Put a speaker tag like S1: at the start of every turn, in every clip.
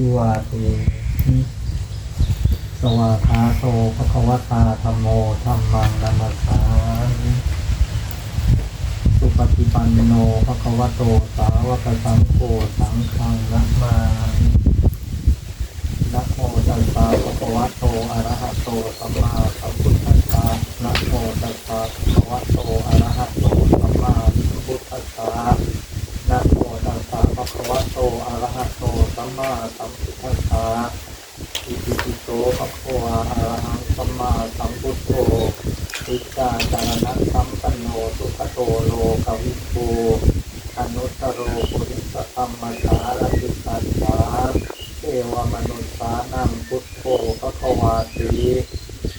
S1: ทิวาเตสวาคาโตภะคะวตาธรรมโมธัมมังนัมสสามิสุปฏิปันโนภะคะวะโตสาวกสังโฆสังฆังนะมานะโมตัสสะภะคะวะโตอะระหะโตสัมมาสัมพุทธัสสะนะโมตัสสะภะคะวะโตอะระหะโตสัมมาสัมพุทธัสสะนะโมะคะวะโตอะระหะโตสัมมาสัมพุทธัสสะอิติปิโสภะคะวะอะระหังสัมมาสัมพุทโธอิจาจารณะสัมปันโนสุขโตโลกวิภูอนุตตโรปุริสธรรมสารติสัจจาเทวมนุษสานังพุทโธภะคะวาติ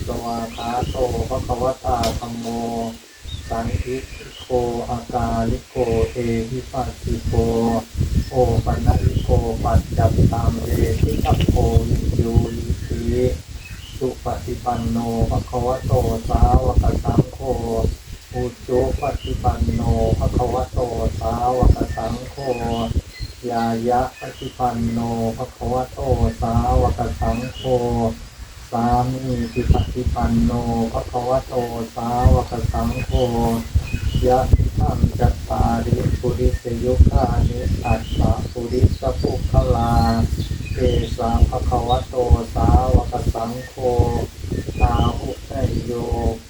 S1: สวาคาโตภะคะวะตาธัมโม สันทิโกอากาลิโกเอหิปัสสิโกโอปันญิโกปัจจัตตามเรทิอัปโพวิยูลิสีสุปฏิปันโนภะควโตสาวกสังโฆอุจโจปฏิปันโนภะควโตสาวกสังโฆยายะปฏิปันโนภะควโตสาวกสังโฆ สามีติปฏิปันโนภะคะวะโตสาวกสังโฆยะติธรรมจัตตาริปุริสยุคานิอัสสะปุริสปุคลาเอสังภะคะวะโตสาวกสังโฆตาหุเนยโย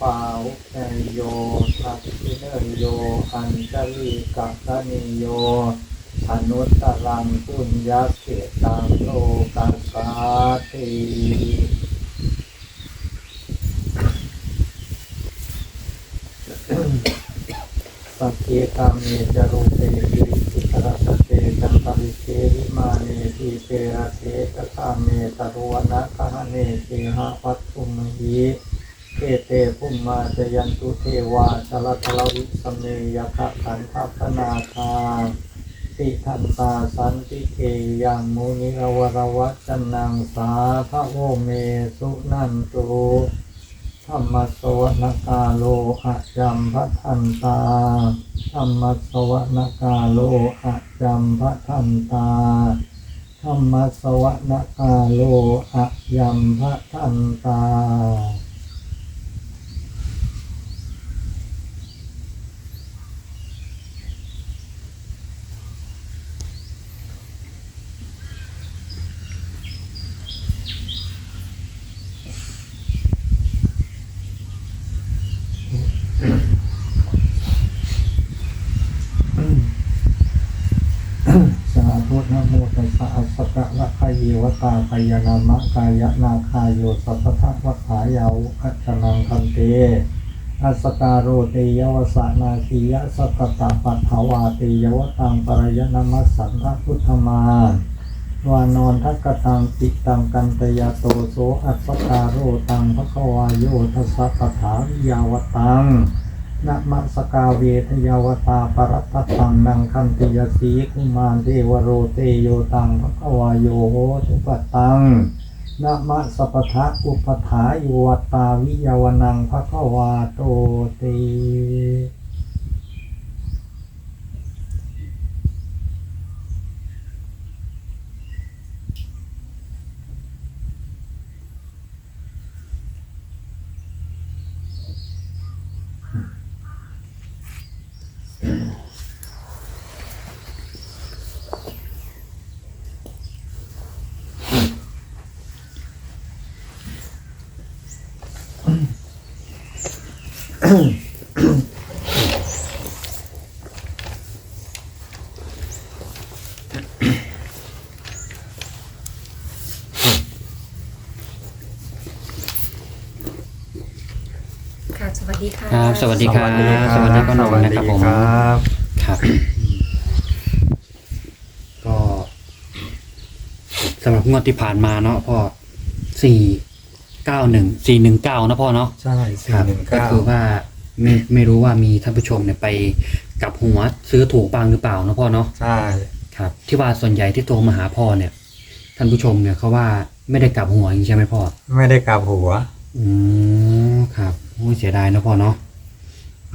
S1: ปาหุเนยโยทักขิเนโยอัญชลีกัตนิโยอนุตตรังปุญญาเขตังโลกัสสาติ สัพ เพกามเมจารุเปกิริสิกรัสเตจันตริเกวิมาเนทีเประเทตคาเมตรุวนะคหเนเทหะวัตถุมหิเกเตภุมมาจยันตุเทวาชลทลวิสเมยะคะขันทัพนาคาติทันตาสันติเกยังมุนิรวรวัจนังสาพระโอเมสุนันตุ ธรรมสวนกาโลอะยัมพะทันตาธรรมสวนกาโลอะยัมพะทันตาธรรมสวนกาโลอะยัมพะทันตาสาธุนะโมตัสสะอัสสะกะละคายเวตาพยานามะกายนาคายโยสัพพะวะขายาวอัจนังคันเตอัสการโรเตยวสะนาคียะสัตตะปัฏฐาวาเตยวตังปรายนามัสสันทพุทธมาวานอนทักกตังติตังกันตยาโตโสอัสการโรตังภควายโยทัสสะปถาวิยาวตัง นะมสกาเวทยาวตาปรัตตังนังคันติยสีคุมารเทวโรเตโยตังภควายโยโหสุปตังนะมะสัพทะอุปถาโยวตาวิยาวนังภควาโตเต
S2: ค่ะ สวัสดีค่ะ
S3: ครับ สวัสดีครับ สวัสดีพ่อหนุ่มนะครับผม
S1: ครับ
S3: ครับ ก็สำหรับงวดที่ผ่านมาเนาะพ่อสี่เก้าหนึ่งสี่หนึ่งเก้านะพ่อเนาะ
S1: ใช่
S3: ค
S1: สี่
S3: รับ
S1: หนึ่ง
S3: ก็
S1: เก้า
S3: คือว่า ไม่ไม่รู้ว่ามีท่านผู้ชมเนี่ยไปกลับหัวซื้อถูกบ้างหรือเปล่านะพ่อเนาะ
S1: ใช่
S3: ครับ ที่ว่าส่วนใหญ่ที่โทรมาหาพ่อเนี่ย ท่านผู้ชมเนี่ยเขาว่าไม่ได้กลับหัวจริงใช่ไหมพ่อ
S1: ไม่ได้กลับหัว
S3: อืมครับโอ้ยเสียดายนะพ่อเนาะ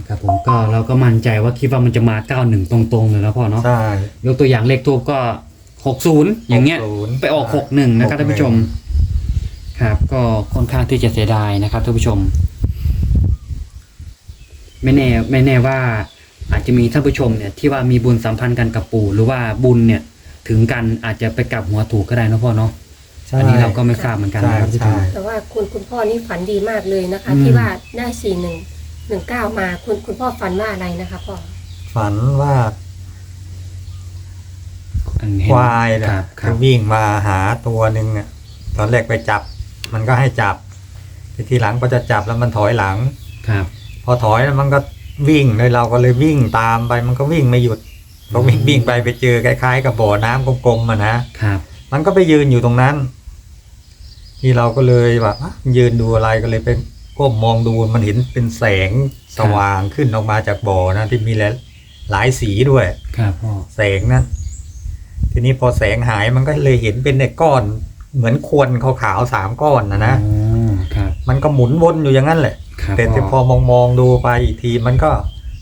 S3: ครับผมก็เราก็มั่นใจว่าคิดว่ามันจะมาเก้าหนึ่งตรงๆเลยนะพ่อเนาะ
S1: ใช่
S3: ยกตัวอย่างเลขทูบก็ขหกศูนย์อย่างเงี้ย
S1: 60
S3: ไปออกหกหนึ่งนะครับ
S1: 61
S3: ท่านผู้ชม ครับ ก็ค่อนข้างที่จะเสียดายนะครับท่านผู้ชม ไม่แน่ไม่แน่ว่า อาจจะมีท่านผู้ชมเนี่ยที่ว่ามีบุญสัมพันธ์กันกับปู่หรือว่าบุญเนี่ยถึงกันอาจจะไปกลับหัวถูกก็ได้นะพ่อเนาะ
S1: ใช่
S3: อันนี้เราก็ไม่ทราบเหมือนกันนะครับท่านผู้ช
S1: ใช่
S3: ม
S2: แต่ว่าคุณคุณพ่อนี่ฝันดีมากเลยนะคะ
S3: อืม
S2: ที่ว่าได้สี่หนึ่งหนึ่งเก้ามาคุณคุณพ่อฝันว่าอะไรนะคะพ่อ
S1: ฝันว่า
S3: อันเห็น
S1: ควาย
S3: ค
S1: นะ
S3: รับครั
S1: จะ
S3: บ
S1: วิ่งมาหาตัวหนึ่งเนี่ยตอนแรกไปจับ มันก็ให้จับแต่ทีหลังก็จะจับแล้วมันถอยหลัง
S3: ครับ
S1: พอถอยแล้วมันก็วิ่งเลยเราก็เลยวิ่งตามไป มันก็วิ่งไม่หยุดพอวิ่งวิ่งไปไปเจอคล้ายๆ กับบ่อน้ำกลมๆอะนะครับ มันก็ไปยืนอยู่ตรงนั้น ที่เราก็เลยแบบอะยืนดูอะไรก็เลยไปก้มมองดูมันเห็นเป็นแสงสว่างขึ้นออกมาจากบ่อนะที่มีหลายหลายสีด้วย
S3: ครับพ่อ
S1: แสงนั้นทีนี้พอแสงหายมันก็เลยเห็นเป็นในก้อน เหมือนควนขาวๆสามก้อนนะนะ
S3: อ๋อครับ
S1: มันก็หมุนวนอยู่อย่างนั้นแหละ
S3: ครับ
S1: แต่แต่พ
S3: พ่
S1: อ
S3: อ
S1: มองมองๆดูไปอีกทีมันก็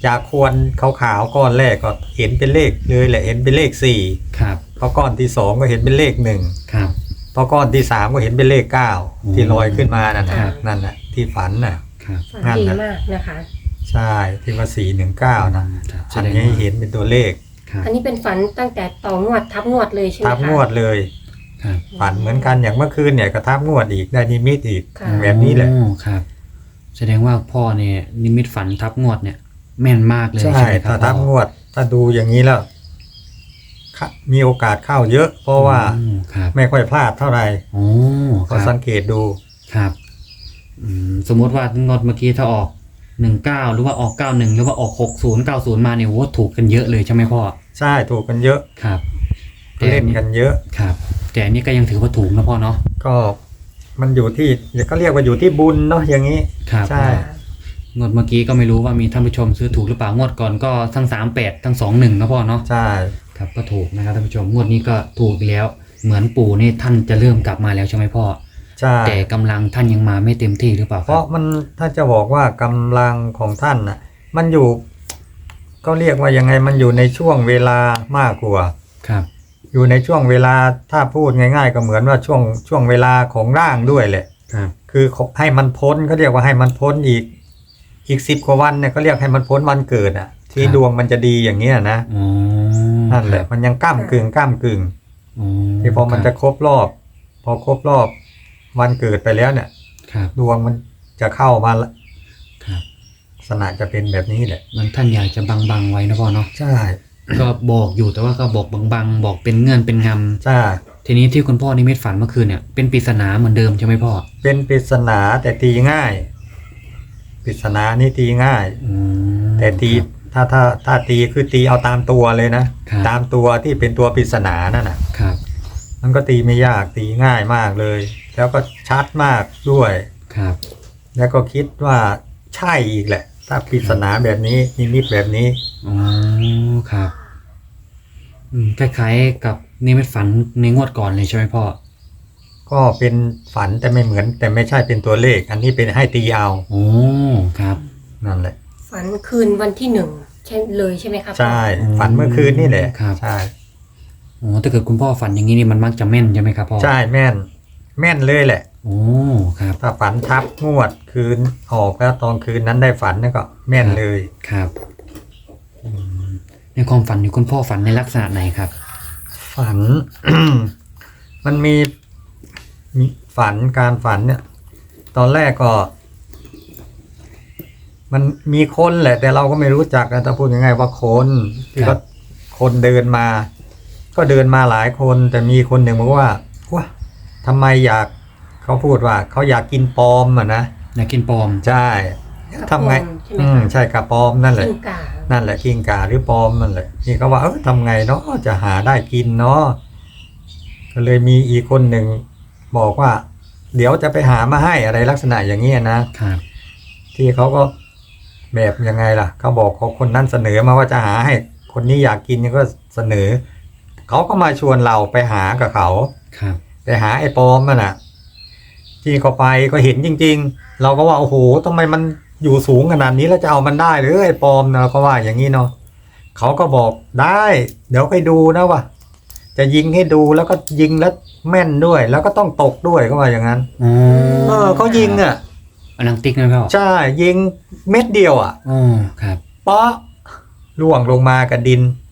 S1: จากควรขาวๆก้อนแรกก็เห็นเป็นเลขเลยแหละเห็นเป็นเลขสี่
S3: ครับ
S1: พอก้อนที่สองก็เห็นเป็นเลขหนึ่ง
S3: ครับ
S1: พอก้อนที่สามก็เห็นเป็นเลขเก้า
S3: อืม
S1: ที่ลอยขึ้นมานั่น
S3: ครั
S1: นะ
S3: บ
S1: นั่นน่ะที่ฝันน่ะ
S3: ครับ
S2: ฝัน
S1: นั่น
S2: ดี
S1: น่ะ
S2: มากนะคะ
S1: ใช่ที่ว่าสี่หนึ่งเก้านะ
S3: ครับแส
S1: อัน
S3: ดง
S1: นี้
S3: ว่า
S1: เห็นเป็นตัวเลข
S3: ครับ
S2: อันนี้เป็นฝันตั้งแต่ต่องวดทับงวดเลยใช่ไหมคะ
S1: ทับงวดเลย
S3: ครับ
S1: ฝันเหมือนกันอย่างเมื่อคืนเนี่ยก็ทับงวดอีกได้นิมิตอีก
S2: ค่ะ
S1: แบบนี้แหละ
S3: โอ้ครับ แสดงว่าพ่อเนี่ยนิมิตฝันทับงวดเนี่ย แม่นมากเลย
S1: ใช่
S3: ใช่ไหมครั
S1: ถ้า
S3: บ
S1: ทับงวด ถ้าดูอย่างนี้แล้วค่ะมีโอกาสเข้าเยอะ เพราะว่า
S3: อืมครับ
S1: ไม่ค่อยพลาดเท่าไหร่
S3: โอ้ค
S1: ก็
S3: รับ
S1: สังเกตดู
S3: ครับอืมสมมติว่างวดเมื่อกี้ถ้าออกหนึ่งเก้าหรือว่าออกเก้าหนึ่งหรือว่าออกหกศูนย์เก้าศูนย์มาเนี่ยโอ้ถูกกันเยอะเลยใช่ไหมพ่อ
S1: ใช่ถูกกันเยอะ
S3: ครับ
S1: เล่นกันเยอะ
S3: ครับ แต่อันนี้ก็ยังถือว่าถูกนะพ่อเนาะ
S1: ก็ มันอยู่ที่ก็เรียกว่าอยู่ที่บุญเนาะอย่างนี้
S3: ครับ
S1: ใช่
S3: งวดเมื่อกี้ก็ไม่รู้ว่ามีท่านผู้ชมซื้อถูกหรือเปล่างวดก่อนก็ทั้งสามแปดทั้งสองหนึ่งนะพ่อเนาะ
S1: ใช่
S3: ครับก็ถูกนะครับท่านผู้ชมงวดนี้ก็ถูกอีกแล้ว เหมือนปู่นี่ท่านจะเริ่มกลับมาแล้วใช่ไหมพ่อ
S1: ใช่
S3: แต่กำลังท่านยังมาไม่เต็มที่หรือเปล่า
S1: เพ
S3: ครั
S1: ราะ
S3: บ
S1: มันถ้าจะบอกว่ากำลังของท่านน่ะ มันอยู่ ก็เรียกว่ายังไงมันอยู่ในช่วงเวลามากกว่า
S3: ครับ
S1: อยู่ในช่วงเวลาถ้าพูดง่าย ๆ ก็เหมือนว่าช่วงช่วงเวลาของร่างด้วยแหละ
S3: ครับ
S1: คือให้มันพ้นเขาเรียกว่าให้มันพ้นอีก อีกสิบกว่าวันเนี่ยเขาเรียกให้มันพ้นวันเกิดอะ ที่ดวงมันจะดีอย่างเงี้ยนะ
S3: อ๋อ
S1: นั่นแหละมันยังก้ามกึ่งก้ามกึ่ง
S3: อ๋อ
S1: ที่พอมันจะครบรอบ พอครบรอบวันเกิดไปแล้วเนี่ย
S3: ครับ
S1: ดวงมันจะเข้ามาละ
S3: ครับ
S1: ลักษณะจะเป็นแบบนี้แหละ
S3: มันท่านอยากจะบังบังๆไว้นะพ่อเนาะ
S1: ใช่
S3: ก็บอกอยู่แต่ว่าก็บอกบังบังๆ บอกเป็นเงื่อนเป็นง
S1: ใช่ำ
S3: ทีนี้ที่คุณพ่อนิมิตฝันเมื่อคืนเนี่ยเป็นปริศนาเหมือนเดิมใช่ไหมพ่อ
S1: เป็นปริศนาแต่ตีง่ายปริศนานี่ตีง่าย
S3: อืม
S1: แต่ตี
S3: ครับ
S1: ถ้าถ้าถ้าตีคือตีเอาตามตัวเลยนะ
S3: ครับ
S1: ตามตัวที่เป็นตัวปริศนานั่นน่ะ
S3: ครับ
S1: มันก็ตีไม่ยากตีง่ายมากเลย แล้วก็ชัดมากด้วย
S3: ครับ
S1: แล้วก็คิดว่าใช่อีกแหละ ถ้าปริศนาแบบนี้นิมิตแบบนี้
S3: อ๋อครับอืมคล้ายๆกับนิมิตฝันในงวดก่อนเลยใช่ไหมพ่อ
S1: ก็เป็นฝันแต่ไม่เหมือน แต่ไม่ใช่เป็นตัวเลข อันนี้เป็นให้ตีเอา
S3: โอ้ครับ
S1: นั่นแหละ
S2: ฝันคืนวันที่หนึ่งใช่เลยใช่ไหมครับ
S1: ใช่ ฝันเมื่อคืนนี่แหละ
S3: ครับ
S1: ใช่
S3: โอ้ถ้าเกิดคุณพ่อฝันอย่างนี้นี่มันมักจะแม่นใช่ไหมครับพ่อ
S1: ใช่แม่น แม่นเลยแหละ
S3: โอ้ครับ
S1: ถ้าฝันทับงวดคืนออกแล้วตอนคืนนั้นได้ฝันนั่นก็แม่นเลย
S3: ครับอืมในความฝันนี่คุณพ่อฝันในลักษณะไหนครับ
S1: ฝัน มันมีมีฝันการฝันเนี่ย ตอนแรกก็ มันมีคนแหละ แต่เราก็ไม่รู้จักนะถ้าพูดง่ายๆว่าคนที่
S3: ครั
S1: เขา
S3: บ
S1: คนเดินมา ก็เดินมาหลายคน แต่มีคนหนึ่งบอกว่าว่าทำไมอยาก เขาพูดว่าเขาอยากกินปลอมอะนะ
S3: อยากกินปลอม
S1: ใช่
S2: กระ
S1: ทำไง
S2: โปรงใช่ไหม
S1: อืม
S2: คะ
S1: ใช่กระปลอมนั่นแหละ
S2: กิ้งก่า
S1: นั่นแหละกิ้งก่าหรือปลอมนั่นแหละนี่เขาว่าเออทำไงเนาะจะหาได้กินเนาะก็เลยมีอีกคนหนึ่งบอกว่า เดี๋ยวจะไปหามาให้อะไรลักษณะอย่างนี้ยนะ ครับที่เขาก็แบบยังไงล่ะ เขาบอกเขาคนนั้นเสนอมาว่าจะหาให้ คนนี้อยากกินก็เสนอ เขาก็มาชวนเราไปหากับเขา
S3: ครับ
S1: ไปหาไอ้ปลอมมันน่ะ ที่เขาไปก็เห็นจริง ๆ เราก็ว่าโอ้โหทำไมมันอยู่สูงขนาดนี้แล้วจะเอามันได้หรือไอ้ปลอมนะเราก็ว่าอย่างนี้เนาะเขาก็บอกได้ เดี๋ยวไปดูนะว่าจะยิงให้ดูแล้วก็ยิงแล้วแม่นด้วย แล้วก็ต้องตกด้วยก็ว่าอย่างนั้น
S3: อ๋อ
S1: เออเขายิงอะ
S3: อันนังติ๊กนะพ่อ
S1: ใช่ยิงเม็ดเดียวอะ
S3: อ๋อครับ
S1: เปาะล่วงลงมากับดิน
S2: อืม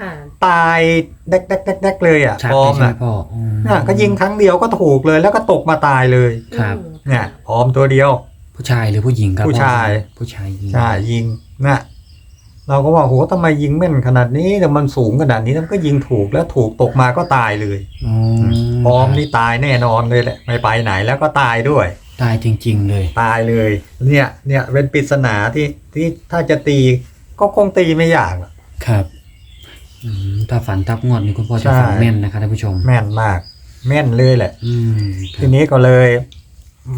S2: ค่ะ
S1: ตายแดกแดกแดกแดกเลยอะ
S3: ชัด
S1: ปลอ
S3: เลย
S1: ม
S3: ใช่ไหม
S1: อะ
S3: พ่ออ๋อ
S1: น่ะก็ยิงครั้งเดียวก็ถูกเลยแล้วก็ตกมาตายเลย
S3: ครับ
S2: อืม
S1: เนี่ยพร้อมตัวเดียว
S3: ผู้ชายหรือผู้หญิงครับ
S1: ผู้ชาย
S3: พ่อผู้ชายยิง
S1: ใช่ยิงน่ะเราก็ว่าโหทำไมยิงแม่นขนาดนี้แต่มันสูงขนาดนี้แล้วมันก็ยิงถูกแล้วถูกตกมาก็ตายเลย
S3: อ๋อ
S1: พร้อมนี่ตายแน่นอนเลยแหละไม่ไปไหนแล้วก็ตายด้วย
S3: ตายจริง ๆ เลย
S1: ตายเลย เนี่ยเนี่ยเป็นปริศนาที่ที่ถ้าจะตีก็คงตีไม่ยากหรอก
S3: ครับ อืมถ้าฝันทับงวดนี่คุณพ่อ
S1: ใช่
S3: จะฝันแม่นนะครับท่านผู้ชม
S1: แม่นมาก แม่นเลยแหละ
S3: อืมค
S1: ที
S3: รับ
S1: นี้ก็เลย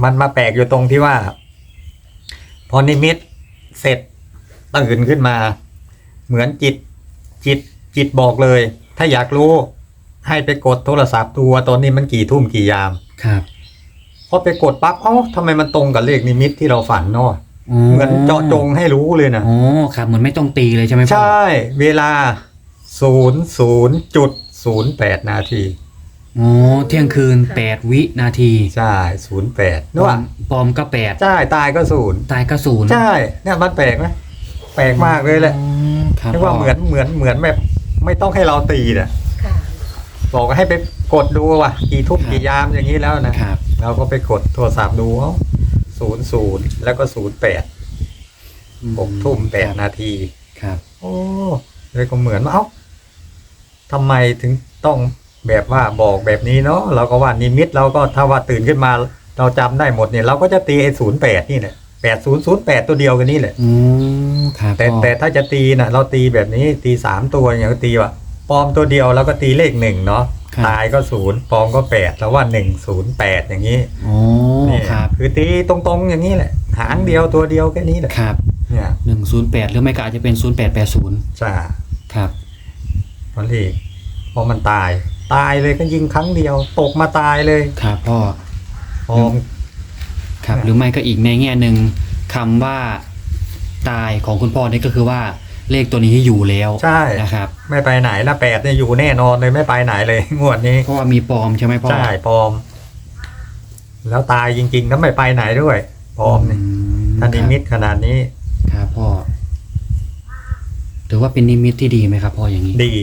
S1: มันมาแปลกอยู่ตรงที่ว่า พอนิมิตเสร็จตื่นขึ้นมา เหมือนจิต จิต จิตบอกเลย ถ้าอยากรู้ ให้ไปกดโทรศัพท์ตัวตอนนี้มันกี่ทุ่มกี่ยาม
S3: ครับ
S1: พอไปกดปั๊บเอ้าทำไมมันตรงกับเลขนิมิตที่เราฝันเนาะ
S3: อ๋อ
S1: เหมือนเจาะจงให้รู้เลยนะ
S3: อ๋อครับเหมือนไม่ต้องตีเลยใช่ไหมพ่อ
S1: ใช่ เวลา ศูนย์ศูนย์จุดศูนย์แปดนาที
S3: อ๋อเที่ยงคืนแปดวินาที
S1: ใช่ศูนย์แปด
S3: ป
S1: นึก
S3: ลอ
S1: ว่า
S3: มปลอมก็แปด
S1: ใช่ตายก็ศูนย์
S3: ตายก็ศูนย์
S1: ใช่เนี่ยมันแปลกไหมแปลกมากเลยแหละ
S3: อ๋อครับ
S1: นึกว่าเหมือนเหมือนเหมือนแบบไม่ต้องให้เราตีน่ะ
S2: ค่ะ
S1: บอกให้ไปกดดูว่ากี่ทุ่มกี่ยามอย่างนี้แล้วนะ ครับ เราก็ไปกดโทรศัพท์ดูเอ้าศูนย์ศูนย์แล้วก็ศูนย์แปดหกทุ่มแปดนาที
S3: ครับ
S1: โอ้เลยก็เหมือนว่าเอ้า ทำไมถึงต้องแบบว่าบอกแบบนี้เนาะเราก็ว่านิมิตเราก็ถ้าว่าตื่นขึ้นมาเราจำได้หมดเนี่ยเราก็จะตีไอ้ศูนย์แปดนี่แหละแปดศูนย์ศูนย์แปดตัวเดียวกันนี่แหละ
S3: อืมครับ
S1: แต่
S3: พ่อ
S1: แต่ถ้าจะตีน่ะเราตีแบบนี้ตีสามตัวอย่างก็ตีว่าปลอมตัวเดียวแล้วก็ตีเลขหนึ่งเนาะ
S3: ครับ
S1: ตายก็ศูนย์ปลอมก็แปดแล้วว่าหนึ่งศูนย์แปดอย่างนี้
S3: อ๋อ
S1: เนี่ย
S3: ครับ
S1: คือตีตรงๆอย่างนี้แหละหางเดียวตัวเดียวแค่นี้แหละ
S3: ครับ
S1: เนี่ย
S3: หนึ่งศูนย์แปดหรือไม่ก็อาจจะเป็นศูนย์แปดแปดศูนย์
S1: จ้า
S3: ครับ
S1: พอเลขพอมันตาย ตายเลยก็ยิงครั้งเดียว ตกมาตายเลย
S3: ครับพ่อ
S1: พร้อม
S3: ครับ
S1: ครับ
S3: หรือไม่ก็อีกในแง่หนึ่งคำว่าตายของคุณพ่อนี่ก็คือว่าเลขตัวนี้อยู่แล้ว
S1: ใช่
S3: นะครับ
S1: ไม่ไปไหนละแปดเนี่ยอยู่แน่นอนเลยไม่ไปไหนเลย งวดนี้
S3: เพราะว่ามีปลอมใช่ไหมพ่อ
S1: ใช่ปลอม แล้วตายจริงๆแล้วไม่ไปไหนด้วยปลอมนี่
S3: ม
S1: ถ้านิมิตขนาดนี้
S3: ครับพ่อถือว่าเป็นนิมิตที่ดีไหมครับพ่ออย่างนี้
S1: ดี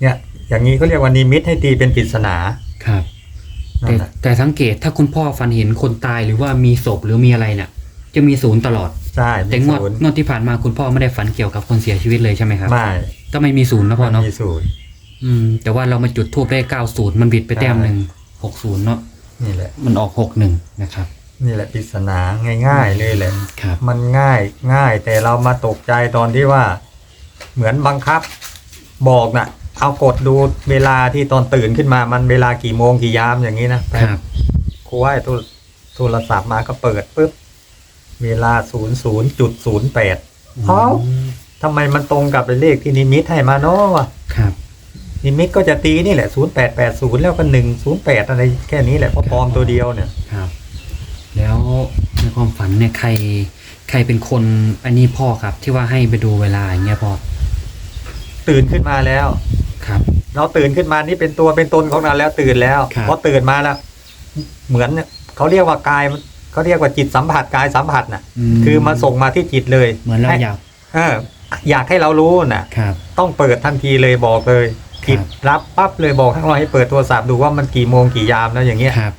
S1: เนี่ย อย่างนี้เขาเรียกว่านิมิตให้ตีเป็นปริศนา
S3: ครับ
S1: นั่
S3: แต่
S1: นแหละ
S3: แต่สังเกตถ้าคุณพ่อฝันเห็นคนตายหรือว่ามีศพหรือมีอะไรเนี่ยจะมีศูนย์ตลอด
S1: ใช่
S3: แต่
S1: มี
S3: งวด
S1: ศูนย์
S3: งวดที่ผ่านมาคุณพ่อไม่ได้ฝันเกี่ยวกับคนเสียชีวิตเลยใช่ไหมครับ
S1: ไม่
S3: ก็ไม่มีศูนย์นะพ่อเนาะ
S1: มีศูนย์
S3: อืมแต่ว่าเรามาจุดทูบได้เก้าศูนย์มันบิดไปแต้มหนึ่งหกศูนย์เนาะ
S1: นี่แหละ
S3: มันออกหกหนึ่งนะครับ
S1: นี่แหละปริศนาง่ายๆเลยแหละ
S3: ครับ
S1: มันง่ายง่ายแต่เรามาตกใจตอนที่ว่า เหมือนบังคับ บอกน่ะ เอากดดูเวลาที่ตอนตื่นขึ้นมามันเวลากี่โมงกี่ยามอย่างนี้นะครับครูให้โทรโทรศัพท์มาก็เปิดปุ๊บเวลาศูนย์ศูนย์จุดศูนย์แปดเอ้า
S3: ม
S1: ทำไมมันตรงกับเลขที่นิมิตให้มาเนาะวะ
S3: ครับ
S1: นิมิตก็จะตีนี่แหละศูนย์แปดแปดศูนย์แล้วก็หนึ่งศูนย์แปดอะไรแค่นี้แหละเพราะปลอมตัวเดียวเนี่ย
S3: ครับ แล้วในความฝันเนี่ยใคร ใครเป็นคนอันนี้พ่อครับ ที่ว่าให้ไปดูเวลาอย่างเงี้ยพ่อ
S1: ตื่นขึ้นมาแล้ว
S3: ครับ
S1: เราตื่นขึ้นมานี่เป็นตัวเป็นตนของเราแล้วตื่นแล้ว
S3: ครับ
S1: พอตื่นมาแล้วเหมือนเนี่ยเขาเรียกว่ากายมันเขาเรียกว่าจิตสัมผัสกายสัมผัสน่ะ คือมันส่งมาที่จิตเลย
S3: เหมือนเรา
S1: ให้
S3: อยาก
S1: เอออยากให้เรารู้น่ะ
S3: ครับ
S1: ต้องเปิดทันทีเลยบอกเลย
S3: ครับ
S1: จิตรับปั๊บเลยบอกทั้งเราให้เปิดโทรศัพท์ดูว่ามันกี่โมงกี่ยามแล้วอย่างเงี้ย
S3: ครับ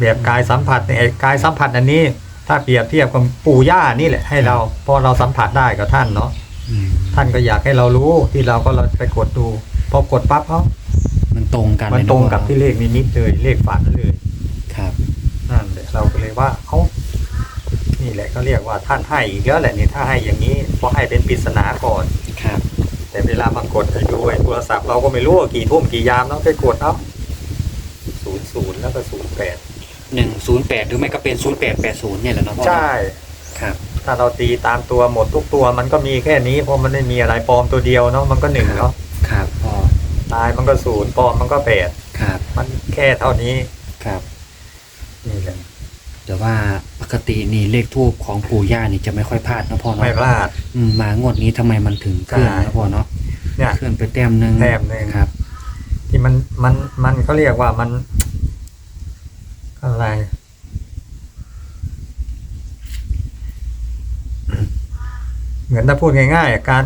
S1: แบบกายสัมผัสเนี่ยไอ้กายสัมผัสอันนี้ ถ้าเปรียบเทียบกับปู่ย่านี่แหละให้เราพอเราสัมผัสได้กับท่านเนาะ
S3: อืม
S1: ท่านก็อยากให้เรารู้ที่เราก็เราไปกดดูพอกดปั๊บเขา
S3: มันตรงกัน
S1: มัน
S3: เลยะ
S1: ตรงกับ
S3: พ่อ
S1: ที่เลขนิมิตเลยเลขฝันเลย
S3: ครับ
S1: นั่นแหละเราก็เลยว่าเขานี่แหละเขาเรียกว่าท่านให้อีกแล้วแหละนี่ถ้าให้อย่างนี้เพราะให้เป็นปริศนาก่อน
S3: ครับ
S1: แต่เวลามากดให้ดูไอ้โทรศัพท์เราก็ไม่รู้ว่ากี่ทุ่มกี่ยามต้องไปกดเอาศูนย์ศูนย์แล้วก็ศูนย์แปด
S3: หนึ่งศูนย์แปดหรือไม่ก็เป็นศูนย์แปดแปดศูนย์เนี่ยแหละเนาะพ่อ
S1: ใช่
S3: ครับ
S1: ถ้าเราตีตามตัวหมดทุกตัว มันก็มีแค่นี้เพราะมันไม่มีอะไรปลอมตัวเดียวเนาะมันก็หนึ่งเนาะ
S3: ครับพ่อ
S1: ตายมันก็ศูนย์ปลอมมันก็แปด
S3: ครับ
S1: มันแค่เท่านี้
S3: ครับ
S1: นี่แหละ
S3: แต่ว่าปกตินี่เลขทูบของปู่ย่านี่จะไม่ค่อยพลาดนะพ่อเนาะ
S1: ไม่พลาด
S3: อืมมางวดนี้ทำไมมันถึงเคลื่อน
S1: ใช่
S3: นะพ่อเนาะ
S1: เนี่ย
S3: เคลื่อนไปแต้มหนึ่ง
S1: แต้มหนึ่ง
S3: ครับ
S1: มันมันมันเขาเรียกว่ามัน อะไร เหมือนถ้าพูดง่ายๆอะการ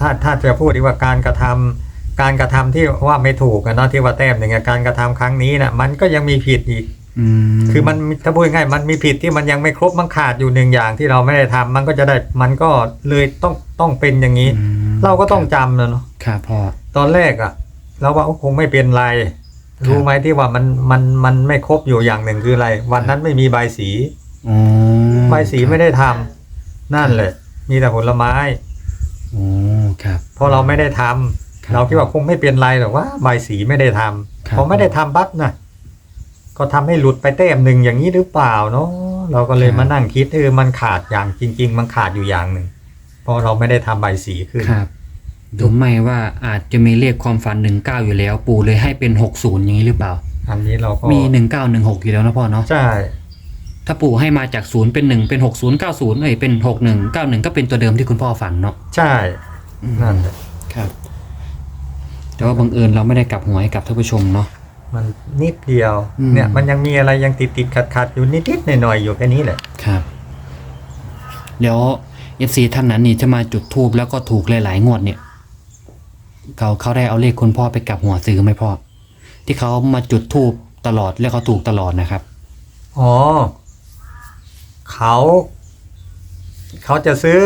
S1: ถ้าถ้าจะพูดดีกว่าการกระทำการกระทำที่ว่าไม่ถูกอะเนาะที่ว่าแต้มหนึ่งอะการกระทำครั้งนี้นะมันก็ยังมีผิดอีก
S3: อืม
S1: คือมันถ้าพูดง่ายๆมันมีผิดที่มันยังไม่ครบมันขาดอยู่หนึ่งอย่างที่เราไม่ได้ทำมันก็จะได้มันก็เลยต้องต้องเป็นอย่างนี้
S3: อืม
S1: เราก็ต้องจำนะเนาะ
S3: ครับพ่อ
S1: ตอนแรกอะเราว่าโอ้คงไม่เป็นไร
S3: ครับ
S1: รู้ไหมที่ว่ามันมันมันไม่ครบอยู่อย่างหนึ่งคืออะไร วันนั้นไม่มีใบสี
S3: อ๋อ
S1: ใบสีไม่ได้ทำนั่นแหละ มีแต่ผลไม้
S3: อ๋อครับ
S1: เพราะเราไม่ได้ทำ
S3: ครับ
S1: เราคิดว่าคงไม่เป็นไรหรอกว่าใบสีไม่ได้ทำ
S3: ครับ
S1: พอไม่ได้ทำปั๊บนะก็ทำให้หลุดไปแต้มหนึ่งอย่างนี้หรือเปล่าเนาะเราก็เลย
S3: ครับ
S1: มานั่งคิดเออมันขาดอย่างจริง ๆ มันขาดอยู่อย่างหนึ่งเพราะเราไม่ได้ทำใบสีขึ้น
S3: ครับหรือไม่ว่าอาจจะมีเลขความฝันหนึ่งเก้าอยู่แล้ว ปู่เลยให้เป็นหกศูนย์อย่างนี้หรือเปล่า
S1: อันนี้เราก็
S3: มีหนึ่งเก้าหนึ่งหกอยู่แล้วนะพ่อเนาะ
S1: ใช่
S3: ถ้าปู่ให้มาจากศูนย์เป็นหนึ่งเป็นหกศูนย์เก้าศูนย์เอ้ยเป็นหกหนึ่งเก้าหนึ่งก็เป็นตัวเดิมที่คุณพ่อฝันเนาะ
S1: ใช่ นั่นแหละ
S3: ครับ แต่ว่าบังเอิญเราไม่ได้กลับหัวให้กับท่านผู้ชมเนาะ
S1: มันนิดเดียว
S3: อืม
S1: เนี่ย มันยังมีอะไรยังติดติดขัดขัดๆอยู่นิดๆหน่อยๆอยู่แค่นี้แหละ
S3: ครับแล้วเอฟซีท่านนั้นนี่จะมาจุดทูบแล้วก็ถูกหลายๆงวดเนี่ย เขาเขาได้เอาเลขคุณพ่อไปกลับหัวซื้อไหมพ่อที่เขามาจุดทูบตลอดแล้วเขาถูกตลอดนะครับ
S1: อ๋อ เขา เขาจะซื้อ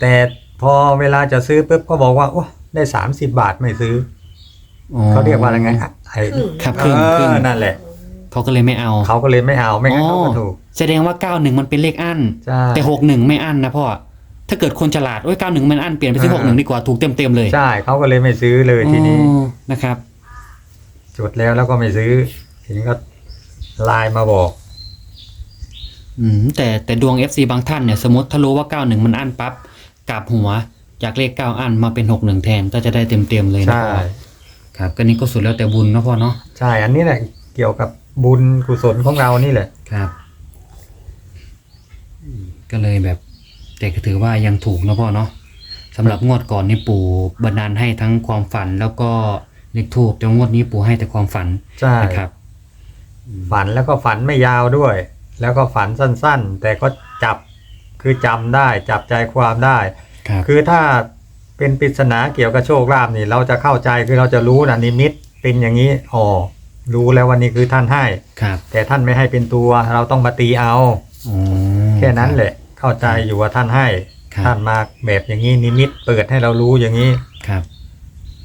S1: แต่พอเวลาจะซื้อปุ๊บก็บอกว่าโอ้ได้สามสิบบาทไม่ซื้อ
S3: อ๋อ
S1: เขาเรียกว่าอะไรไงอะไอ้
S2: ครึ่ง
S3: ครับ
S1: เอ
S3: ครึ่งครึ่ง
S1: อนั่นแหละ
S3: เขาก็เลยไม่เอา
S1: เขาก็เลยไม่เอาไม่งั้นเขาก็
S3: อ๋อ
S1: ถูก
S3: แสดงว่าเก้าหนึ่งมันเป็นเลขอั้น
S1: ใช่
S3: แต่หกหนึ่งไม่อั้นนะพ่อถ้าเกิดคนฉลาดโอ้ยเก้าหนึ่งมันอั้นเปลี่ยนไปซื้อหกหนึ่งดีกว่าถูกเต็มเต็มๆเลย
S1: ใช่เขาก็เลยไม่ซื้อเลยทีนี้
S3: อ๋อนะครับ
S1: จดแล้วแล้วก็ไม่ซื้อทีนี้ก็ไลน์มาบอก
S3: อืมแต่แต่ดวง FC บางท่านเนี่ยสมมติถ้ารู้ว่า 91 มันอั้นปั๊บกลับหัวจากเลข 9 อั้นมาเป็น 61 แทนก็จะได้เต็มเต็มๆเลยนะ
S1: ใช่
S3: พ่อครับก็นี่ก็สุดแล้วแต่บุญนะพ่อเนาะ
S1: ใช่ อันนี้แหละเกี่ยวกับบุญกุศลของเรานี่แหละ
S3: ครับอืมก็เลยแบบ แต่ก็ถือว่ายังถูกนะพ่อเนาะสำหรับงวดก่อนนี่ปู่บันดาลให้ทั้งความฝันแล้วก็เลขทูบแต่งวดนี้ปู่ให้แต่ความฝัน
S1: ใช่
S3: นะครับ
S1: ฝันแล้วก็ฝันไม่ยาวด้วย แล้วก็ฝันสั้น ๆ แต่ก็จับคือจำได้จับใจความได้
S3: ครับ
S1: คือถ้าเป็นปริศนาเกี่ยวกับโชคลาภนี่ เราจะเข้าใจคือเราจะรู้นะนิมิตเป็นอย่างนี้อ๋อรู้แล้ววันนี้คือท่านให้
S3: ครับ
S1: แต่ท่านไม่ให้เป็นตัว เราต้องมาตีเอา
S3: อ๋อ
S1: แค่นั้นแหละ เข้าใจอยู่ว่าท่านให้
S3: ครับ
S1: ท่านมาแบบอย่างนี้นิมิตเปิดให้เรารู้อย่างนี้
S3: ครับ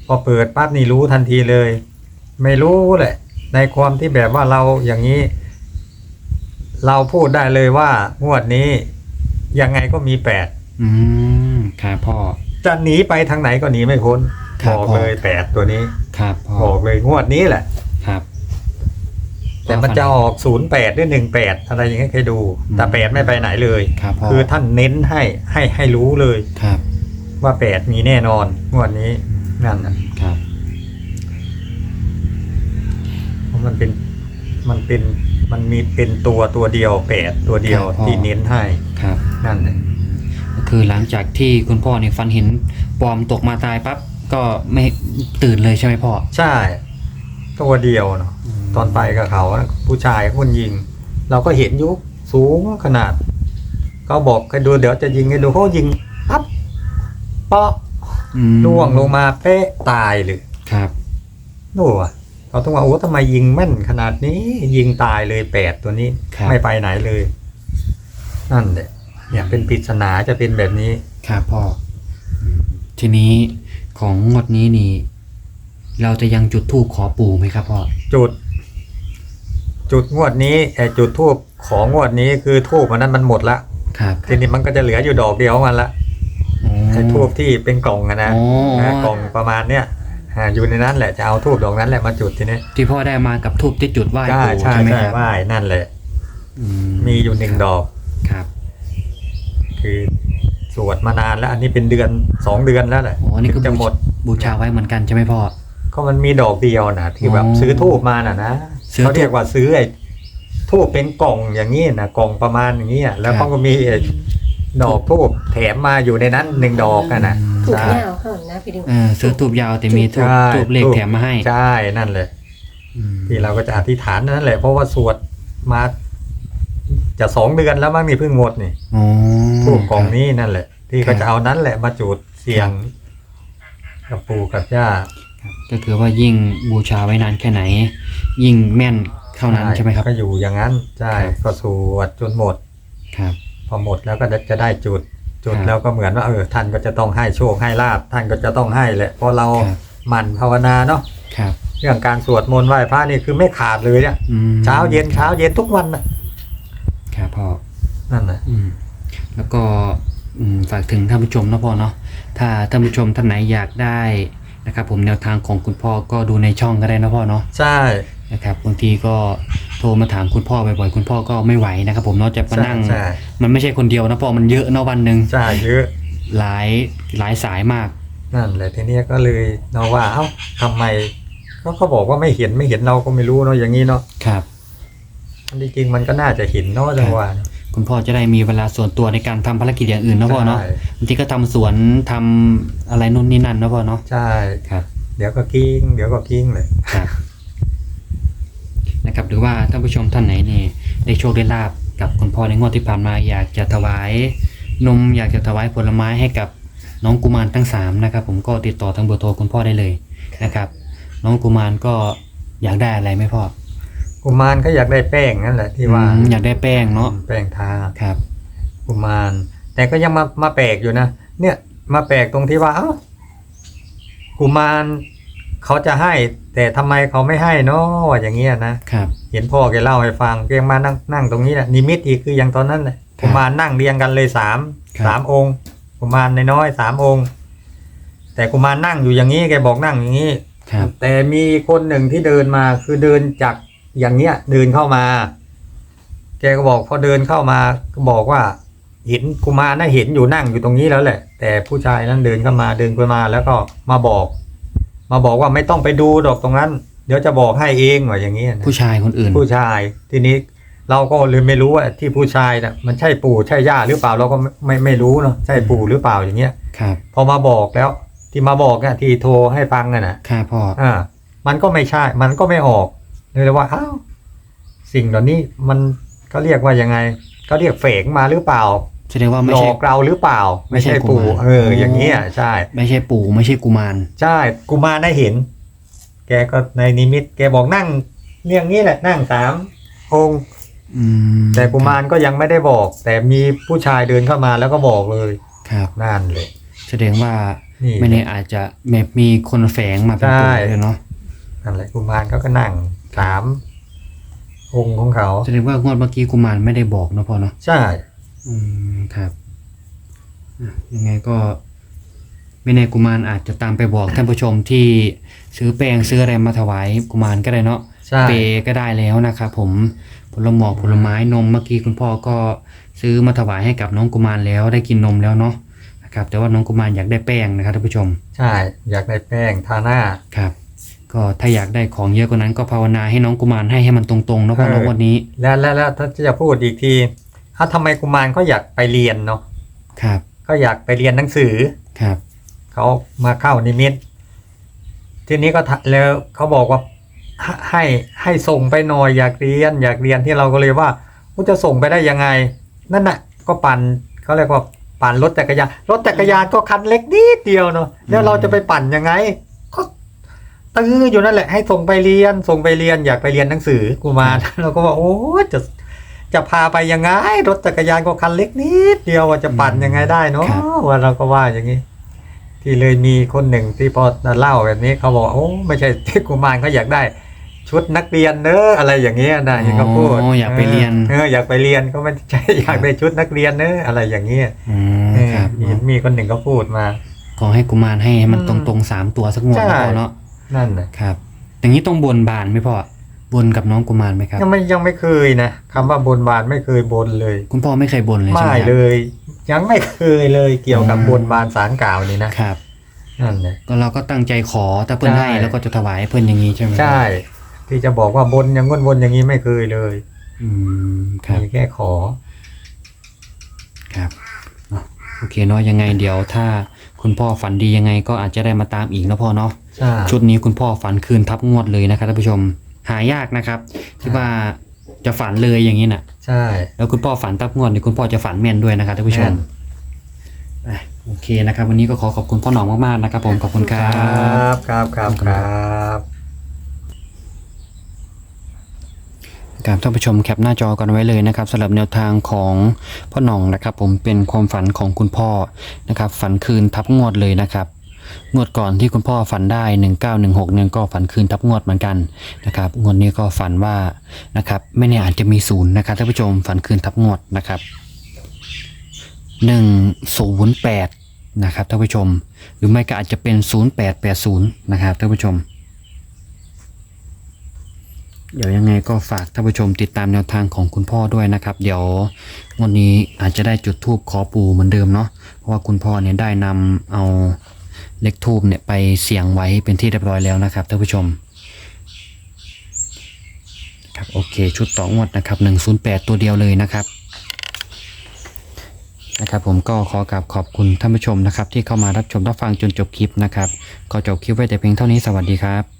S1: พอเปิดปั๊บนี่รู้ทันทีเลย ไม่รู้แหละ ในความที่แบบว่าเราอย่างนี้ เราพูดได้เลยว่างวดนี้ยังไงก็มีแปด
S3: อืมครับพ่อ
S1: จะหนีไปทางไหนก็หนีไม่พ้น
S3: ครับ
S1: บอก
S3: พ่อ
S1: เลยแปดตัวนี้
S3: ครับพ่อ
S1: บอกเลยงวดนี้แหละ
S3: ครับ
S1: แต่มันจะออกศูนย์แปดหรือหนึ่งแปดอะไรอย่างเงี้ยเคยดู
S3: อืม
S1: แต่แปดไม่ไปไหนเลย
S3: ครับพ่อ
S1: คือท่านเน้นให้ให้ให้รู้เลย
S3: ครับ
S1: ว่าแปดมีแน่นอนงวดนี้นั่นนะ
S3: ครับ
S1: เพราะมันเป็นมันเป็น มันมีเป็นตัวตัวเดียวแปดตัวเดียวที่เน้นให้
S3: ครับ
S1: นั่นแหละ
S3: ก็คือหลังจากที่คุณพ่อเนี่ยฟันเห็นปอมตกมาตายปั๊บก็ไม่ตื่นเลยใช่ไหมพ่อ
S1: ใช่ ตัวเดียวเนาะตอนไปกับเขานะผู้ชายคนยิง เราก็เห็นอยุสูงขนาด ก็บอกให้ดูเดี๋ยวจะยิงให้ดูเขายิงปั๊บเปาะ
S3: อืม
S1: ล่วงลงมาเป๊ะตายเลย
S3: ครับ
S1: ดูอะ เราต้องว่าโอ้ทำไมยิงแม่นขนาดนี้ ยิงตายเลยแปดตัวนี้
S3: ครับ
S1: ไม่ไปไหนเลย นั่นแหละเนี่ยเป็นปริศนาจะเป็นแบบนี้
S3: ครับพ่ออืมทีนี้ของงวดนี้นี่ เราจะยังจุดธูปขอปู่ไหมครับพ่อ
S1: จุด จุดงวดนี้ไอ้จุดทูบของงวดนี้คือทูบมันนั้นมันหมดละ
S3: ครับ
S1: ทีนี้มันก็จะเหลืออยู่ดอกเดียวของมันละ
S3: อ๋อ
S1: ไอ้ทูบที่เป็นกล่องอะนะ
S3: อ๋อ
S1: นะกล่องประมาณเนี้ย อ่าอยู่ในนั้นแหละจะเอาทูบดอกนั้นแหละมาจุดทีนี้
S3: ที่พ่อได้มากับทูบที่จุดไหว้
S1: ใช่
S3: ปู่
S1: ใช่
S3: ใช่ไหม
S1: ใช่
S3: ครับ
S1: ไหว้นั่นแหละ
S3: อื
S1: มีอยู่หนึ่งดอก
S3: ครับ
S1: คือสวดมานานแล้ว อันนี้เป็นเดือนสองเดือนแล้วแหละ
S3: อ๋อนี่คือ
S1: ถึงจะหมด
S3: บูชาไว้เหมือนกันใช่ไหมพ่อ
S1: ก็มันมีดอกเดียวนะที่แบบ
S3: อ๋อ
S1: ซื้อทูบมาน่ะนะ
S3: ซื้อ
S1: เขาเรียกว่าซื้อไอ้ทูบเป็นกล่องอย่างนี้นะกล่องประมาณอย่างนี้อะแล้ว
S3: ครับ
S1: เขาก็มีไอ้ดอกทูบแถมมาอยู่ในนั้นหนึ่งดอกกันนะ
S2: ถูก
S1: ใช่
S2: แนวเขา นะนะพี่ดิว
S3: เออซื้อทูบยาวแต่มีทูบ
S1: ใช่
S3: ทูบเลขแถมมาให้
S1: ใช่นั่นเลย
S3: อืม
S1: ที่เราก็จะอธิษฐานนั่นแหละ เพราะว่าสวดมาจะสองเดือนแล้วมั้งนี่เพิ่งหมดนี่
S3: อ๋อ
S1: ทูบกองนี้นั่นแหละ ที่
S3: ครั
S1: ก็
S3: บ
S1: จะเอานั้นแหละมาจุดเสียงกับปู่กับย่า
S3: ครับก็คือว่ายิ่งบูชาไว้นานแค่ไหน ยิ่งแม่นเท่านั้นใช่ไหมครับ
S1: ก็อยู่อย่างนั้นใช่
S3: ครับ
S1: ก็สวดจนหมด
S3: ครับ
S1: พอหมดแล้วก็จะจะได้จุด จุด
S3: ครับ
S1: แล้วก็เหมือนว่าเออท่านก็จะต้องให้โชคให้ลาบท่านก็จะต้องให้แหละเพราะเรา
S3: ครับ
S1: หมั่นภาวนาเนาะ
S3: ครับ
S1: เรื่องการสวดมนต์ไหว้พระนี่คือไม่ขาดเลยเนี่ย
S3: อืม
S1: เช้าเย็นเช้าเย็นทุกวันนะครับ
S3: พ่อ
S1: นั่นนะ
S3: อืมแล้วก็อืมฝากถึงท่านผู้ชมนะพ่อเนาะถ้าท่านผู้ชมท่านไหนอยากได้นะครับผมแนวทางของคุณพ่อก็ดูในช่องก็ได้นะพ่อเนาะ
S1: ใช่
S3: นะครับบางทีก็โทรมาถามคุณพ่อบ่อยๆคุณพ่อก็ไม่ไหวนะครับผมเนาะจะมา
S1: ใช่
S3: นั่ง
S1: ใช่
S3: มันไม่ใช่คนเดียวนะพ่อมันเยอะเนาะวันหนึ่ง
S1: ใช่เยอะ
S3: หลายหลายสายมาก
S1: นั่นแหละทีเนี้ยก็เลยเนาะว่าเอ้าทำไมก็เขาบอกว่าไม่เห็นไม่เห็นเราก็ไม่รู้เนาะอย่างนี้เนาะ
S3: ครับ
S1: อันที่จริงมันก็น่าจะเห็นเนาะจังหวะเนอะ
S3: คุณพ่อจะได้มีเวลาส่วนตัวในการทำภารกิจอย่างอื่นนะพ่อเนาะ
S1: ใช่
S3: บางทีก็ทำสวนทำอะไรนู่นนี่นั่นนะพ่อเนาะ
S1: ใช่
S3: ครับ
S1: เดี๋ยวก็กิ้ง เดี๋ยวก็กิ้งเลย
S3: ครับ นะครับหรือว่าท่านผู้ชมท่านไหนนี่ได้โชคได้ลาบกับคุณพ่อในงวดที่ผ่านมาอยากจะถวาย นมอยากจะถวายผลไม้ให้กับน้องกุมารทั้งสามนะครับผมก็ติดต่อทางเบอร์โทรคุณพ่อได้เลยนะครับ น้องกุมารก็อยากได้อะไรไหมพ่อ
S1: กุมารก็อยากได้แป้งนั่นแหละที่ว่า
S3: อืมอยากได้แป้งเนาะ
S1: แป้งทา
S3: ครับ
S1: กุมาร แต่ก็ยังมามาแปลกอยู่นะเนี่ยมาแปลกตรงที่ว่าเอ้ากุมารเขาจะให้ แต่ทำไมเขาไม่ให้เนาะว่าอย่างเงี้ยนะครับ เห็นพ่อแกเล่าให้ฟังแกมานั่งนั่งตรงนี้แหละนิมิตอีกคืออย่างตอนนั้นแหละ
S3: ครับ
S1: กุมารนั่งเรียงกันเลยสาม
S3: ครับ
S1: สามองค์กุมารน้อยๆสามองค์ แต่กุมารนั่งอยู่อย่างนี้แกบอกนั่งอย่างนี้
S3: ครับ
S1: แต่มีคนหนึ่งที่เดินมาคือเดินจากอย่างเนี้ยเดินเข้ามา แกก็บอกพอเดินเข้ามาก็บอกว่า เห็นกุมารน่ะเห็นอยู่นั่งอยู่ตรงนี้แล้วแหละ แต่ผู้ชายนั้นเดินเข้ามาเดินเข้ามาแล้วก็มาบอก มาบอกว่าไม่ต้องไปดูดอกตรงนั้น เดี๋ยวจะบอกให้เองว่าอย่างนี้นะ
S3: ผู้ชายคนอื่น
S1: ผู้ชายทีนี้เราก็เลยไม่รู้ว่าที่ผู้ชายน่ะมันใช่ปู่ใช่ย่าหรือเปล่าเราก็ไม่ไม่ไม่รู้เนาะใช่ปู่หรือเปล่าอย่างเงี้ย
S3: ครับ
S1: พอมาบอกแล้วที่มาบอกน่ะที่โทรให้ฟังน่ะนะ
S3: ครับพ่อ
S1: อ่ามันก็ไม่ใช่มันก็ไม่ออกเลยว่าอ้าวสิ่งเหล่านี้มันก็เรียกว่ายังไง ก็เรียกเฝงมาหรือเปล่า
S3: แสดงว่า
S1: ห
S3: ไม่
S1: ล
S3: ใช่
S1: อกเราหรือเปล่า
S3: ไม่ใช่
S1: ปู่
S3: กุมาร
S1: เออ อย่างเงี้ยใช่
S3: ไม่ใช่ปู่ไม่ใช่กุมาร
S1: ใช่กุมารได้เห็น แกก็ในนิมิต แกบอกนั่งเรื่องนี้แหละนั่งสามองค์
S3: อืม
S1: แต่กุมารก็ยังไม่ได้บอก แต่มีผู้ชายเดินเข้ามาแล้วก็บอกเลย
S3: ครับ
S1: นั่นเลย
S3: แสดงว่า
S1: นี่
S3: ไม่แน่อาจจะแบบมีคนแฝงมาเป็น
S1: ใช่
S3: ปู่เลยเนาะ
S1: นั่นแหละกุมารเขาก็นั่งสามองค์ของเขา
S3: แสดงว่างวดเมื่อกี้กุมารไม่ได้บอกเนาะพ่อเนาะ
S1: ใช่
S3: อืมครับอะยังไงก็ไม่แน่กุมารอาจจะตามไปบอกท่านผู้ชมที่ซื้อแป้งซื้ออะไรมาถวายกุมารก็ได้เนาะ
S1: ใช่
S3: เปก็ได้แล้วนะครับผมผลหมอกผลไม้นมเมื่อกี้คุณพ่อก็ซื้อมาถวายให้กับน้องกุมารแล้วได้กินนมแล้วเนาะนะครับแต่ว่าน้องกุมารอยากได้แป้งนะครับท่านผู้ชม
S1: ใช่อยากได้แป้งทาหน้า
S3: ครับ ก็ถ้าอยากได้ของเยอะกว่านั้นก็ภาวนาให้น้องกุมารให้ให้มันตรงๆเนาะพ่อ
S1: เออ
S3: เนาะวันนี้
S1: แล้วแล้วแล้วถ้าจะพูดอีกที ถ้าทำไมกุมารเขาอยากไปเรียนเนาะ
S3: ครับ
S1: เขาอยากไปเรียนหนังสือ
S3: ครับ
S1: เขามาเข้านิมิต ทีนี้ก็ทะแล้วเขาบอกว่าให้ให้ให้ส่งไปหน่อยอยากเรียน อยากเรียนที่เราก็เลยว่าว่าจะส่งไปได้ยังไง นั่นน่ะ ก็ปั่นเขาเรียกว่าปั่นรถจักรยานรถจักรยานก็คันเล็กนิดเดียวเนาะแล้วเราจะไปปั่นยังไง ก็ตื้ออยู่นั่นแหละ ให้ส่งไปเรียน ส่งไปเรียนอยากไปเรียนหนังสือกุมารเราก็ว่าโอ้จะ จะพาไปยังไง รถจักรยานก็คันเล็กนิดเดียวว่าจะปั่นยังไงได้เนาะว่าเราก็ว่าอย่างนี้ ที่เลยมีคนหนึ่งที่พอเล่าแบบนี้เขาบอกโอ้ไม่ใช่ที่กุมารเขาอยากได้ ชุดนักเรียนเนอะอะไรอย่างเงี้ยนะอย่างเขาพูด
S3: อ๋ออยากไปเรียน
S1: เอออยากไปเรียนก็ไม่ใช่อยากได้ชุดนักเรียนเนอะอะไรอย่างเงี้ย
S3: อืม
S1: เออ
S3: ครับ
S1: เห็นมีคนหนึ่งเขาพูดมา
S3: ขอให้กุมารให้มัน
S1: อื
S3: ต
S1: ม
S3: รงๆสามตัวสักงวด
S1: ใช่
S3: นะพ่อเนาะ
S1: นั่นนะ
S3: ครับอย่างนี้ต้องบนบานไหมพ่อ บนกับน้องกุมารไหมครับ
S1: ยังไม่ยังไม่เคยนะคำว่าบนบานไม่เคยบนเลย
S3: คุณพ่อไม่เคยบนเลยใช่ไห
S1: ไม่
S3: มครับ
S1: เลย ยังไม่เคยเลยเกี่ยวกับ
S3: อืม
S1: บนบานสารกล่าวนี่นะครับ นั่นเลย
S3: ก็เราก็ตั้งใจขอถ้าเพื่อน
S1: ใช่
S3: ให้แล้วก็จะถวายให้เพื่อนอย่างนี้ใช่ไหมครับ
S1: ใช่ ที่จะบอกว่าบนอย่างง้นบนอย่างนี้ไม่เคยเลย
S3: อืมครับ
S1: มีแค่ขอ
S3: ครับเนาะโอเคเนาะยังไงเดี๋ยวถ้าคุณพ่อฝันดียังไงก็อาจจะได้มาตามอีกนะพ่อเนาะ
S1: ใช่
S3: ชุดนี้คุณพ่อฝันคืนทับงวดเลยนะครับท่านผู้ชม หายากนะครับ ที่ว่าจะฝันเลยอย่างนี้นะ
S1: ใช่
S3: แล้วคุณพ่อฝันทับงวดนี่คุณพ่อจะฝันแม่นด้วยนะครับท่านผู้ชม
S1: แม่น
S3: อะโอเคนะครับ วันนี้ก็ขอขอบคุณพ่อหนองมากๆนะครับ ผมขอบคุณครั
S1: ครับบครับครับครับ
S3: ครับท่านผู้ชมแคปหน้าจอกันไว้เลยนะครับสำหรับแนวทางของพ่อหน่องนะครับ ผมเป็นความฝันของคุณพ่อนะครับ ฝันคืนทับงวดเลยนะครับ งวดก่อนที่คุณพ่อฝันได้ 1916เนี่ยก็ฝันคืนทับงวดเหมือนกันนะครับงวดนี้ก็ฝันว่านะครับไม่แน่อาจจะมีศูนย์นะครับท่านผู้ชมฝันคืนทับงวดนะครับ 108 นะครับท่านผู้ชม หรือไม่ก็อาจจะเป็น 0880 นะครับท่านผู้ชมเดี๋ยวยังไงก็ฝากท่านผู้ชมติดตามแนวทางของคุณพ่อด้วยนะครับ เดี๋ยววันนี้อาจจะได้จุดทูบขอปู่เหมือนเดิมเนาะเพราะว่าคุณพ่อเนี่ยได้นำเอา เลขทูบเนี่ยไปเสี่ยงไว้เป็นที่เรียบร้อยแล้วนะครับท่านผู้ชมครับโอเคชุดต่องวดนะครับ108 ตัวเดียวเลยนะครับนะครับ ผมก็ขอกราบขอบคุณท่านผู้ชมนะครับ ที่เข้ามารับชมรับฟังจนจบคลิปนะครับก็จบคลิปไว้แต่เพียงเท่านี้สวัสดีครับ